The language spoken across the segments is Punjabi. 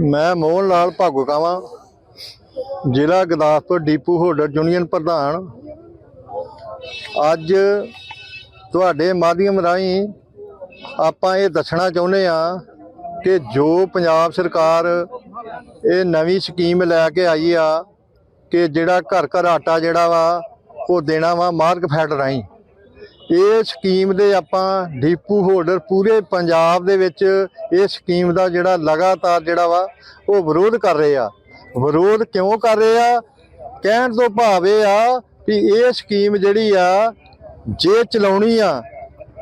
ਮੈਂ ਮੋਹਨ ਲਾਲ ਭਾਗੋਕਾਵਾਂ, ਜ਼ਿਲ੍ਹਾ ਗੁਰਦਾਸਪੁਰ, ਡੀਪੂ ਹੋਲਡਰ ਯੂਨੀਅਨ ਪ੍ਰਧਾਨ। ਅੱਜ ਤੁਹਾਡੇ ਮਾਧਿਅਮ ਰਾਹੀਂ ਆਪਾਂ ਇਹ ਦੱਸਣਾ ਚਾਹੁੰਦੇ ਆ ਕਿ ਜੋ ਪੰਜਾਬ ਸਰਕਾਰ ਇਹ ਨਵੀਂ ਸਕੀਮ ਲੈ ਕੇ ਆਈ ਆ ਕਿ ਜਿਹੜਾ ਘਰ ਘਰ ਆਟਾ ਜਿਹੜਾ ਵਾ ਉਹ ਦੇਣਾ ਵਾ ਮਾਰਕ ਫੈਡ ਰਾਹੀਂ। ਇਹ ਸਕੀਮ ਦੇ ਆਪਾਂ ਡੀਪੂ ਹੋਲਡਰ ਪੂਰੇ ਪੰਜਾਬ ਦੇ ਵਿੱਚ ਇਹ ਸਕੀਮ ਦਾ ਜਿਹੜਾ ਲਗਾਤਾਰ ਜਿਹੜਾ ਵਾ ਉਹ ਵਿਰੋਧ ਕਰ ਰਹੇ ਆ। ਵਿਰੋਧ ਕਿਉਂ ਕਰ ਰਹੇ ਆ? ਕਹਿਣ ਤੋਂ ਭਾਵ ਇਹ ਆ ਕਿ ਇਹ ਸਕੀਮ ਜਿਹੜੀ ਆ, ਜੇ ਚਲਾਉਣੀ ਆ,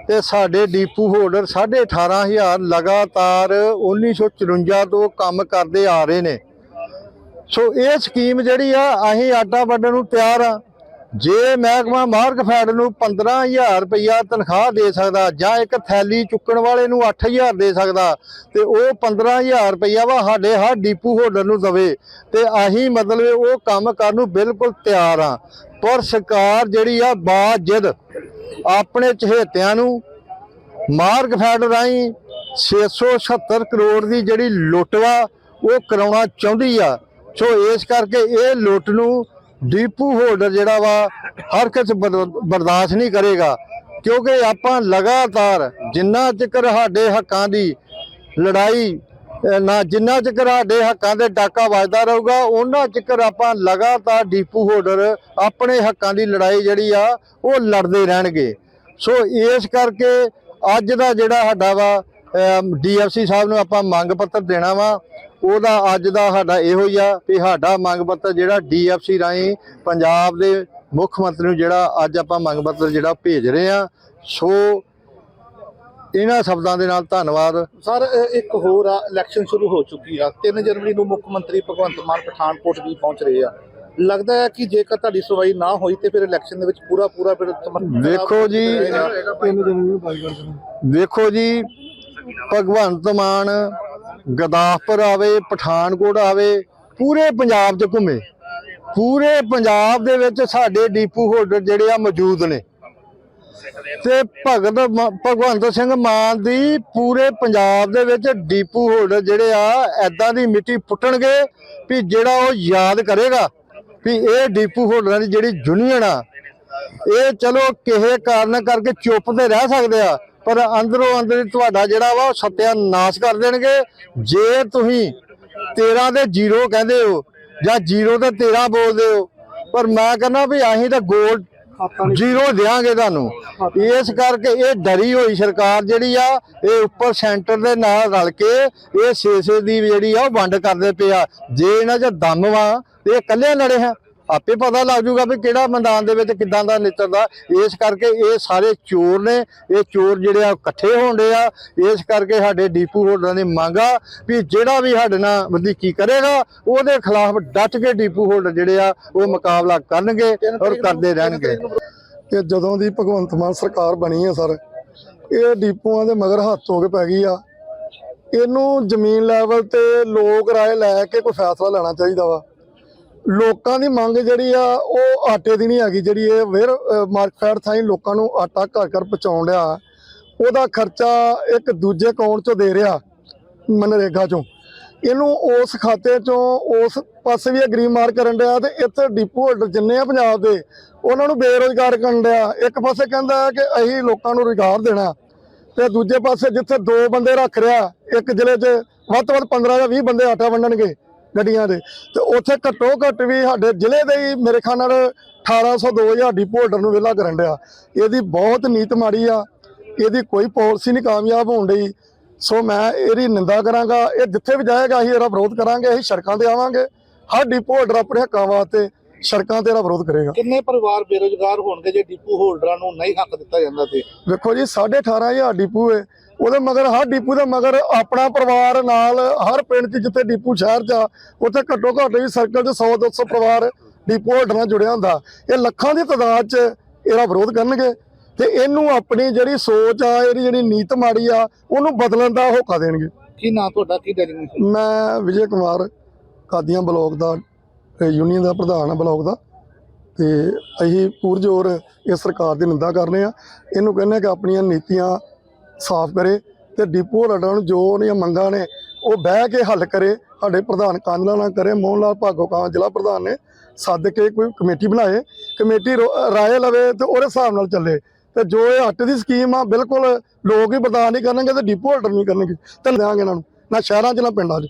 ਤੇ ਸਾਡੇ ਡੀਪੂ ਹੋਲਡਰ 18500 ਲਗਾਤਾਰ 1954 ਤੋਂ ਕੰਮ ਕਰਦੇ ਆ ਰਹੇ ਨੇ। ਸੋ ਇਹ ਸਕੀਮ ਜਿਹੜੀ ਆ, ਅਸੀਂ ਆਟਾ ਵੱਢਣ ਨੂੰ ਤਿਆਰ ਆ। ਜੇ ਮਹਿਕਮਾ ਮਾਰਕ ਫੈਡ ਨੂੰ 15000 ਰੁਪਇਆ ਤਨਖਾਹ ਦੇ ਸਕਦਾ ਜਾਂ ਇੱਕ ਥੈਲੀ ਚੁੱਕਣ ਵਾਲੇ ਨੂੰ 8000 ਦੇ ਸਕਦਾ, ਤੇ ਉਹ 15000 ਰੁਪਇਆ ਵਾ ਸਾਡੇ ਹਰ ਡੀਪੂ ਹੋਲਡਰ ਨੂੰ ਦਵੇ, ਤੇ ਅਸੀਂ ਮਤਲਬ ਉਹ ਕੰਮ ਕਰਨ ਨੂੰ ਬਿਲਕੁਲ ਤਿਆਰ ਆ। ਪਰ ਸਰਕਾਰ ਜਿਹੜੀ ਆ ਬਾਜਦ ਆਪਣੇ ਚਹੇਤਿਆਂ ਨੂੰ ਮਾਰਕ ਫੈਡ ਰਾਹੀਂ 670 ਕਰੋੜ ਦੀ ਜਿਹੜੀ ਲੁੱਟ ਵਾ, ਉਹ ਕਰਾਉਣਾ ਚਾਹੁੰਦੀ ਆ। ਸੋ ਇਸ ਕਰਕੇ ਇਹ ਲੁੱਟ ਨੂੰ ਡੀਪੂ ਹੋਲਡਰ ਜਿਹੜਾ ਵਾ, ਹਰ ਕਿਸ ਬਰਦਾਸ਼ਤ ਨਹੀਂ ਕਰੇਗਾ। ਕਿਉਂਕਿ ਆਪਾਂ ਲਗਾਤਾਰ ਜਿੰਨਾ ਚਿਕਰ ਸਾਡੇ ਹੱਕਾਂ ਦੀ ਲੜਾਈ ਨਾ ਜਿੰਨਾ ਚਿਕਰ ਸਾਡੇ ਹੱਕਾਂ ਦੇ ਡਾਕਾ ਵੱਜਦਾ ਰਹੂਗਾ ਉਹਨਾਂ ਚਿਕਰ ਆਪਾਂ ਲਗਾਤਾਰ ਡੀਪੂ ਹੋਲਡਰ ਆਪਣੇ ਹੱਕਾਂ ਦੀ ਲੜਾਈ ਜਿਹੜੀ ਆ, ਉਹ ਲੜਦੇ ਰਹਿਣਗੇ। ਸੋ ਇਸ ਕਰਕੇ ਅੱਜ ਦਾ ਜਿਹੜਾ ਸਾਡਾ ਵਾ ਡੀਐਫਸੀ ਸਾਹਿਬ ਨੂੰ ਆਪਾਂ ਮੰਗ ਪੱਤਰ ਦੇਣਾ ਵਾ ਉਹਦਾ ਅੱਜ ਦਾ ਸਾਡਾ ਇਹੋ ਹੀ ਆ ਵੀ ਸਾਡਾ ਮੰਗ ਪੱਤਰ ਜਿਹੜਾ ਡੀਐਫਸੀ ਰਾਹੀਂ ਪੰਜਾਬ ਦੇ ਮੁੱਖ ਮੰਤਰੀ ਨੂੰ ਜਿਹੜਾ ਅੱਜ ਆਪਾਂ ਮੰਗ ਪੱਤਰ ਜਿਹੜਾ ਭੇਜ ਰਹੇ ਆ ਸੋ ਇਹਨਾਂ ਸ਼ਬਦਾਂ ਦੇ ਨਾਲ ਧੰਨਵਾਦ। ਸਰ ਇੱਕ ਹੋਰ ਆ ਇਲੈਕਸ਼ਨ ਸ਼ੁਰੂ ਹੋ ਚੁੱਕੀ ਆ। 3 ਜਨਵਰੀ ਨੂੰ ਮੁੱਖ ਮੰਤਰੀ ਭਗਵੰਤ ਮਾਨ ਪਠਾਨਕੋਟ ਵੀ ਪਹੁੰਚ ਰਹੇ ਆ। ਲੱਗਦਾ ਹੈ ਕਿ ਜੇਕਰ ਤੁਹਾਡੀ ਸੁਣਵਾਈ ਨਾ ਹੋਈ ਤੇ ਫਿਰ ਇਲੈਕਸ਼ਨ ਦੇ ਵਿੱਚ ਪੂਰਾ ਪੂਰਾ ਫਿਰ ਵੇਖੋ ਜੀ ਰਹੇਗਾ। ਵੇਖੋ ਜੀ ਭਗਵੰਤ ਮਾਨ ਗਦਾਫਪੁਰ ਆਵੇ, ਪਠਾਨਕੋਟ ਆਵੇ, ਪੂਰੇ ਪੰਜਾਬ 'ਚ ਘੁੰਮੇ। ਪੂਰੇ ਪੰਜਾਬ ਦੇ ਵਿੱਚ ਸਾਡੇ ਡੀਪੂ ਹੋਲਡਰ ਜਿਹੜੇ ਆ ਮੌਜੂਦ ਨੇ। ਤੇ ਭਗਤ ਮ- ਭਗਵੰਤ ਸਿੰਘ ਮਾਨ ਦੀ ਪੂਰੇ ਪੰਜਾਬ ਦੇ ਵਿੱਚ ਡੀਪੂ ਹੋਲਡਰ ਜਿਹੜੇ ਆ ਐਦਾਂ ਦੀ ਮਿੱਟੀ ਪੁੱਟਣਗੇ ਵੀ ਜਿਹੜਾ ਉਹ ਯਾਦ ਕਰੇਗਾ ਵੀ ਇਹ ਡੀਪੂ ਹੋਲਡਰਾਂ ਦੀ ਜਿਹੜੀ ਯੂਨੀਅਨ ਆ, ਇਹ ਚਲੋ ਕਿਸੇ ਕਾਰਨ ਕਰਕੇ ਚੁੱਪ ਤੇ ਰਹਿ ਸਕਦੇ ਆ ਪਰ ਅੰਦਰੋਂ ਅੰਦਰ ਤੁਹਾਡਾ ਜਿਹੜਾ ਵਾ ਉਹ ਸਤਿਆਨਾਸ਼ ਕਰ ਦੇਣਗੇ। ਜੇ ਤੁਸੀਂ 13 ਦੇ 0 ਕਹਿੰਦੇ ਹੋ ਜਾਂ 0 ਤੇ 13 ਬੋਲਦੇ ਹੋ, ਪਰ ਮੈਂ ਕਹਿੰਦਾ ਵੀ ਅਸੀਂ ਤਾਂ ਗੋਲ ਜ਼ੀਰੋ ਦਿਆਂਗੇ ਤੁਹਾਨੂੰ। ਇਸ ਕਰਕੇ ਇਹ ਡਰੀ ਹੋਈ ਸਰਕਾਰ ਜਿਹੜੀ ਆ, ਇਹ ਉੱਪਰ ਸੈਂਟਰ ਦੇ ਨਾਲ ਰਲ ਕੇ ਇਹ ਛੇ ਦੀ ਜਿਹੜੀ ਆ ਉਹ ਵੰਡ ਕਰਦੇ ਪਿਆ ਜੇ ਇਹਨਾਂ 'ਚ ਦਮ ਵਾ, ਤੇ ਇਹ ਇਕੱਲੇ ਲੜੇ ਹੈ ਆਪੇ ਪਤਾ ਲੱਗ ਜੂਗਾ ਵੀ ਕਿਹੜਾ ਮੈਦਾਨ ਦੇ ਵਿੱਚ ਕਿੱਦਾਂ ਦਾ ਨਿੱਤਰਦਾ ਇਸ ਕਰਕੇ ਇਹ ਸਾਰੇ ਚੋਰ ਨੇ, ਇਹ ਚੋਰ ਜਿਹੜੇ ਆ ਉਹ ਇਕੱਠੇ ਹੋਣਦੇ ਆ। ਇਸ ਕਰਕੇ ਸਾਡੇ ਡੀਪੂ ਹੋਲਡਰਾਂ ਦੀ ਮੰਗ ਆ ਵੀ ਜਿਹੜਾ ਵੀ ਸਾਡੇ ਨਾਲ ਵਧੀਕੀ ਕਰੇਗਾ, ਉਹਦੇ ਖਿਲਾਫ ਡਟ ਕੇ ਡੀਪੂ ਹੋਲਡਰ ਜਿਹੜੇ ਆ, ਉਹ ਮੁਕਾਬਲਾ ਕਰਨਗੇ ਔਰ ਕਰਦੇ ਰਹਿਣਗੇ। ਕਿ ਜਦੋਂ ਦੀ ਭਗਵੰਤ ਮਾਨ ਸਰਕਾਰ ਬਣੀ ਹੈ ਸਰ, ਇਹ ਡੀਪੂਆਂ ਦੇ ਮਗਰ ਹੱਥ ਹੋ ਕੇ ਪੈ ਗਈ ਆ। ਇਹਨੂੰ ਜ਼ਮੀਨ ਲੈਵਲ ਤੇ ਲੋਕ ਰਾਏ ਲੈ ਕੇ ਕੋਈ ਫੈਸਲਾ ਲੈਣਾ ਚਾਹੀਦਾ ਵਾ। ਲੋਕਾਂ ਦੀ ਮੰਗ ਜਿਹੜੀ ਆ, ਉਹ ਆਟੇ ਦੀ ਨਹੀਂ ਹੈਗੀ, ਜਿਹੜੀ ਇਹ ਵੇਰ ਮਾਰਕਫੈਡ ਥਾਈ ਲੋਕਾਂ ਨੂੰ ਆਟਾ ਘਰ ਘਰ ਪਹੁੰਚਾਉਣ ਡਿਆ। ਉਹਦਾ ਖਰਚਾ ਇੱਕ ਦੂਜੇ ਅਕਾਊਂਟ ਚੋਂ ਦੇ ਰਿਹਾ, ਮਨਰੇਗਾ ਚੋਂ। ਇਹਨੂੰ ਉਸ ਖਾਤੇ ਚੋਂ, ਉਸ ਪਾਸੇ ਵੀ ਅਗਰੀ ਮਾਰ ਕਰਨ ਡਿਆ ਤੇ ਇੱਥੇ ਡਿਪੂ ਹੋਲਡਰ ਜਿੰਨੇ ਆ ਪੰਜਾਬ ਦੇ, ਉਹਨਾਂ ਨੂੰ ਬੇਰੋਜ਼ਗਾਰ ਕਰਨ ਡਿਆ। ਇੱਕ ਪਾਸੇ ਕਹਿੰਦਾ ਕਿ ਅਸੀਂ ਲੋਕਾਂ ਨੂੰ ਰੁਜ਼ਗਾਰ ਦੇਣਾ, ਤੇ ਦੂਜੇ ਪਾਸੇ ਜਿੱਥੇ ਦੋ ਬੰਦੇ ਰੱਖ ਰਿਹਾ, ਇੱਕ ਜ਼ਿਲ੍ਹੇ 'ਚ ਵੱਧ ਤੋਂ ਵੱਧ 15 ਜਾਂ 20 ਬੰਦੇ ਆਟਾ ਵੰਡਣਗੇ ਗੱਡੀਆਂ ਦੇ। ਤੇ ਉੱਥੇ ਘੱਟੋ ਘੱਟ ਵੀ ਸਾਡੇ ਜ਼ਿਲ੍ਹੇ ਦੇ ਹੀ ਮੇਰੇ ਖਿਆਲ ਨਾਲ 1800 2000 ਡਿਪੂ ਹੋਲਡਰ ਨੂੰ ਵਿਹਲਾ ਕਰਨ ਡਿਆ। ਇਹਦੀ ਬਹੁਤ ਨੀਤ ਮਾੜੀ ਆ। ਇਹਦੀ ਕੋਈ ਪਾਲਿਸੀ ਨਹੀਂ ਕਾਮਯਾਬ ਹੋਣ ਡਈ। ਸੋ ਮੈਂ ਇਹਦੀ ਨਿੰਦਾ ਕਰਾਂਗਾ। ਇਹ ਜਿੱਥੇ ਵੀ ਜਾਏਗਾ, ਅਸੀਂ ਇਹਦਾ ਵਿਰੋਧ ਕਰਾਂਗੇ, ਅਸੀਂ ਸੜਕਾਂ ਤੇ ਆਵਾਂਗੇ। ਹਰ ਡਿਪੂ ਹੋਲਡਰ ਆਪਣੇ ਹੱਕਾਂ ਵਾਸਤੇ ਸੜਕਾਂ ਤੇ ਇਹਦਾ ਵਿਰੋਧ ਕਰੇਗਾ। ਕਿੰਨੇ ਪਰਿਵਾਰ ਬੇਰੋਜ਼ਗਾਰ ਹੋਣਗੇ ਜੇ ਡਿਪੂ ਹੋਲਡਰਾਂ ਨੂੰ ਨਹੀਂ ਹੱਕ ਦਿੱਤਾ ਜਾਂਦਾ ਤੇ? ਵੇਖੋ ਜੀ 18500 ਡਿਪੂ ਹੈ ਉਹਦੇ ਮਗਰ ਹਰ ਡਿਪੂ ਦੇ ਮਗਰ ਆਪਣਾ ਪਰਿਵਾਰ ਨਾਲ ਹਰ ਪਿੰਡ 'ਚ ਜਿੱਥੇ ਡਿਪੂ ਸ਼ਹਿਰ 'ਚ ਆ ਉੱਥੇ ਘੱਟੋ ਘੱਟ ਵੀ ਸਰਕਲ 'ਚ 100 200 ਪਰਿਵਾਰ ਡਿਪੂ ਹੋਲਡਰ ਨਾਲ ਜੁੜਿਆ ਹੁੰਦਾ। ਇਹ ਲੱਖਾਂ ਦੀ ਤਾਦਾਦ 'ਚ ਇਹਦਾ ਵਿਰੋਧ ਕਰਨਗੇ ਤੇ ਇਹਨੂੰ ਆਪਣੀ ਜਿਹੜੀ ਸੋਚ ਆ ਇਹਦੀ ਜਿਹੜੀ ਨੀਤ ਮਾੜੀ ਆ ਉਹਨੂੰ ਬਦਲਣ ਦਾ ਹੋਕਾ ਦੇਣਗੇ। ਕੀ ਨਾਂ ਤੁਹਾਡਾ? ਕੀ ਡੈਲੀਗੇਸ਼ਨ ਮੈਂ ਵਿਜੇ ਕੁਮਾਰ ਕਾਦੀਆਂ ਬਲਾਕ ਦਾ ਯੂਨੀਅਨ ਦਾ ਪ੍ਰਧਾਨ ਆ ਬਲਾਕ ਦਾ, ਤੇ ਅਸੀਂ ਪੂਰਜੋਰ ਇਸ ਸਰਕਾਰ ਦੀ ਨਿੰਦਾ ਕਰਨੇ ਆ। ਇਹਨੂੰ ਕਹਿੰਦੇ ਕਿ ਆਪਣੀਆਂ ਨੀਤੀਆਂ ਸਾਫ਼ ਕਰੇ ਤੇ ਡਿਪੂ ਹੋਲਡਰਾਂ ਨੂੰ ਜੋ ਉਹਦੀਆਂ ਮੰਗਾਂ ਨੇ, ਉਹ ਬਹਿ ਕੇ ਹੱਲ ਕਰੇ, ਸਾਡੇ ਪ੍ਰਧਾਨ ਕਾਂਜਲਾ ਨਾਲ ਕਰੇ, ਮੋਹਨ ਲਾਲ ਭਾਗੋ ਕਾਂ ਜ਼ਿਲ੍ਹਾ ਪ੍ਰਧਾਨ ਨੇ, ਸੱਦ ਕੇ ਕੋਈ ਕਮੇਟੀ ਬਣਾਏ, ਕਮੇਟੀ ਰੋ- ਰਾਏ ਲਵੇ ਤੇ ਉਹਦੇ ਹਿਸਾਬ ਨਾਲ ਚੱਲੇ। ਤੇ ਜੋ ਇਹ ਅੱਟ ਦੀ ਸਕੀਮ ਆ, ਬਿਲਕੁਲ ਲੋਕ ਹੀ ਬਰਦਾਸ਼ਤ ਨਹੀਂ ਕਰਨਗੇ ਤੇ ਡਿਪੂ ਹੋਲਡਰ ਨਹੀਂ ਕਰਨਗੇ। ਤੇ ਲਿਆਂਗੇ ਇਹਨਾਂ ਨੂੰ, ਨਾ ਸ਼ਹਿਰਾਂ 'ਚ ਨਾ ਪਿੰਡਾਂ 'ਚ।